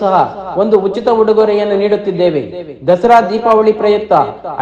ಸಹ ಒಂದು ಉಚಿತ ಉಡುಗೊರೆಯನ್ನು ನೀಡುತ್ತಿದ್ದೇವೆ. ದಸರಾ ದೀಪಾವಳಿ ಪ್ರಯುಕ್ತ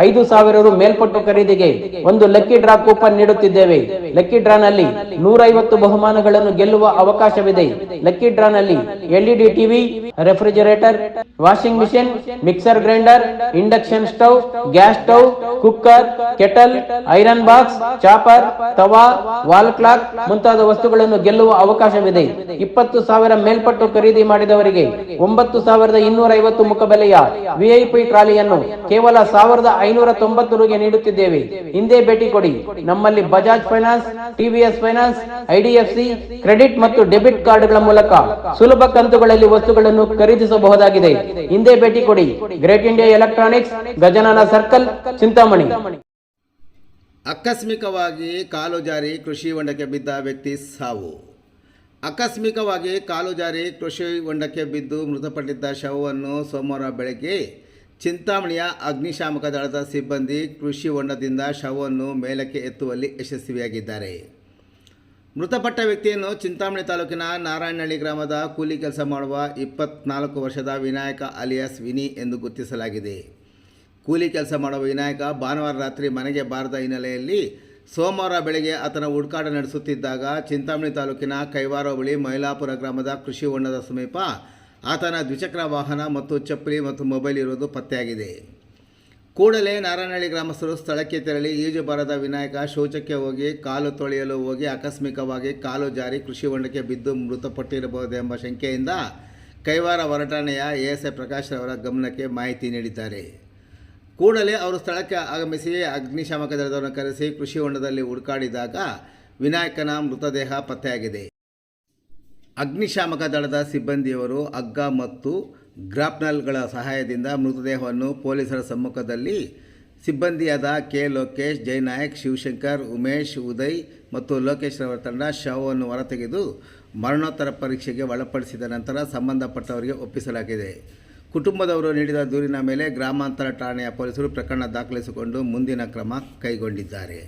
ಐದು ಸಾವಿರ ರು ಮೇಲ್ಪಟ್ಟು ಖರೀದಿಗೆ ಒಂದು ಲಕ್ಕಿ ಡ್ರಾ ಕೂಪನ್ ನೀಡುತ್ತಿದ್ದೇವೆ. ಲಕ್ಕಿ ಡ್ರಾ ನಲ್ಲಿ ನೂರೈವತ್ತು ಬಹುಮಾನಗಳನ್ನು ಗೆಲ್ಲುವ ಅವಕಾಶವಿದೆ. ಲಕ್ಕಿ ಡ್ರಾ ನಲ್ಲಿ LED TV, refrigerator, washing machine, mixer grinder, induction stove, gas stove cooker, kettle, iron box, chopper, tawa, wall clock ಮುಂತಾದ ವಸ್ತುಗಳನ್ನು ಗೆಲ್ಲುವ ಅವಕಾಶವಿದೆ. ಇಪ್ಪತ್ತು ಸಾವಿರ ಮೇಲ್ಪಟ್ಟು ಖರೀದಿ ಮಾಡಿದವರಿಗೆ ಒಂಬತ್ತು ಸಾವಿರದ ಇನ್ನೂರ ಐವತ್ತು ಮುಖಬೆಲೆಯ ವಿಐಪಿ ಟ್ರಾಲಿಯನ್ನು ಕೇವಲ ಸಾವಿರದ ಐನೂರ ತೊಂಬತ್ತು ರುಗೆ ನೀಡುತ್ತಿದ್ದೇವೆ. ಹಿಂದೆ ಭೇಟಿ ಕೊಡಿ. ನಮ್ಮಲ್ಲಿ Bajaj finance TVS finance IDFC credit ಮತ್ತು ಡೆಬಿಟ್ ಕಾರ್ಡ್ಗಳ ಮೂಲಕ ಸುಲಭ ಕಂತುಗಳಲ್ಲಿ ವಸ್ತುಗಳನ್ನು ಖರೀದಿಸಬಹುದಾಗಿದೆ. ಹಿಂದೆ ಭೇಟಿ ಕೊಡಿ. Great India electronics, Gajanana circle Chintamani ಆಕಸ್ಮಿಕವಾಗಿ ಕಾಲು ಜಾರಿ ಕೃಷಿ ಹೊಂಡಕ್ಕೆ ಬಿದ್ದ ವ್ಯಕ್ತಿ ಸಾವು. ಆಕಸ್ಮಿಕವಾಗಿ ಕಾಲು ಜಾರಿ ಕೃಷಿ ಹೊಂಡಕ್ಕೆ ಬಿದ್ದು ಮೃತಪಟ್ಟಿದ್ದ ಶವವನ್ನು ಸೋಮವಾರ ಬೆಳಗ್ಗೆ ಚಿಂತಾಮಣಿಯ ಅಗ್ನಿಶಾಮಕ ದಳದ ಸಿಬ್ಬಂದಿ ಕೃಷಿ ಹೊಂಡದಿಂದ ಶವವನ್ನು ಮೇಲಕ್ಕೆ ಎತ್ತುವಲ್ಲಿ ಯಶಸ್ವಿಯಾಗಿದ್ದಾರೆ. ಮೃತಪಟ್ಟ ವ್ಯಕ್ತಿಯನ್ನು ಚಿಂತಾಮಣಿ ತಾಲೂಕಿನ ನಾರಾಯಣಹಳ್ಳಿ ಗ್ರಾಮದ ಕೂಲಿ ಕೆಲಸ ಮಾಡುವ ಇಪ್ಪತ್ನಾಲ್ಕು ವರ್ಷದ ವಿನಾಯಕ ಅಲಿಯಾಸ್ ವಿನಿ ಎಂದು ಗುರುತಿಸಲಾಗಿದೆ. ಕೂಲಿ ಕೆಲಸ ಮಾಡುವ ವಿನಾಯಕ ಭಾನುವಾರ ರಾತ್ರಿ ಮನೆಗೆ ಬಾರದ ಹಿನ್ನೆಲೆಯಲ್ಲಿ ಸೋಮವಾರ ಬೆಳಗ್ಗೆ ಆತನ ಹುಡುಕಾಟ ನಡೆಸುತ್ತಿದ್ದಾಗ ಚಿಂತಾಮಣಿ ತಾಲೂಕಿನ ಕೈವಾರ ಬಳಿ ಮೈಲಾಪುರ ಗ್ರಾಮದ ಕೃಷಿ ಹೊಂಡದ ಸಮೀಪ ಆತನ ದ್ವಿಚಕ್ರ ವಾಹನ ಮತ್ತು ಚಪ್ಪಲಿ ಮತ್ತು ಮೊಬೈಲ್ ಇರುವುದು ಪತ್ತೆಯಾಗಿದೆ. ಕೂಡಲೇ ನಾರಾಯಣಹಳ್ಳಿ ಗ್ರಾಮಸ್ಥರು ಸ್ಥಳಕ್ಕೆ ತೆರಳಿ ಈಜು ಬಾರದ ವಿನಾಯಕ ಶೌಚಕ್ಕೆ ಹೋಗಿ ಕಾಲು ತೊಳೆಯಲು ಹೋಗಿ ಆಕಸ್ಮಿಕವಾಗಿ ಕಾಲು ಜಾರಿ ಕೃಷಿ ಹೊಂಡಕ್ಕೆ ಬಿದ್ದು ಮೃತಪಟ್ಟಿರಬಹುದು ಎಂಬ ಶಂಕೆಯಿಂದ ಕೈವಾರ ಹೊರಟಾಣೆಯ ಎ ಎಸ್ ಐ ಪ್ರಕಾಶ್ ಅವರ ಗಮನಕ್ಕೆ ಮಾಹಿತಿ ನೀಡಿದ್ದಾರೆ. ಕೂಡಲೇ ಅವರು ಸ್ಥಳಕ್ಕೆ ಆಗಮಿಸಿ ಅಗ್ನಿಶಾಮಕ ದಳದವರನ್ನು ಕರೆಸಿ ಕೃಷಿ ಹೊಂಡದಲ್ಲಿ ಹುಡುಕಾಡಿದಾಗ ವಿನಾಯಕನ ಮೃತದೇಹ ಪತ್ತೆಯಾಗಿದೆ. ಅಗ್ನಿಶಾಮಕ ದಳದ ಸಿಬ್ಬಂದಿಯವರು ಅಗ್ಗ ಮತ್ತು ಗ್ರಾಪ್ನಲ್ಗಳ ಸಹಾಯದಿಂದ ಮೃತದೇಹವನ್ನು ಪೊಲೀಸರ ಸಮ್ಮುಖದಲ್ಲಿ ಸಿಬ್ಬಂದಿಯಾದ ಕೆ ಲೋಕೇಶ್ ಜಯನಾಯಕ್ ಶಿವಶಂಕರ್, ಉಮೇಶ್, ಉದಯ್ ಮತ್ತು ಲೋಕೇಶ್ ರವರ ತಂಡ ಶವವನ್ನು ಹೊರತೆಗೆದು ಮರಣೋತ್ತರ ಪರೀಕ್ಷೆಗೆ ಒಳಪಡಿಸಿದ ನಂತರ ಸಂಬಂಧಪಟ್ಟವರಿಗೆ ಒಪ್ಪಿಸಲಾಗಿದೆ. ಕುಟುಂಬದವರು ನೀಡಿದ ದೂರಿನ ಮೇಲೆ ಗ್ರಾಮಾಂತರ ಠಾಣೆಯ ಪೊಲೀಸರು ಪ್ರಕರಣ ದಾಖಲಿಸಿಕೊಂಡು ಮುಂದಿನ ಕ್ರಮ ಕೈಗೊಂಡಿದ್ದಾರೆ.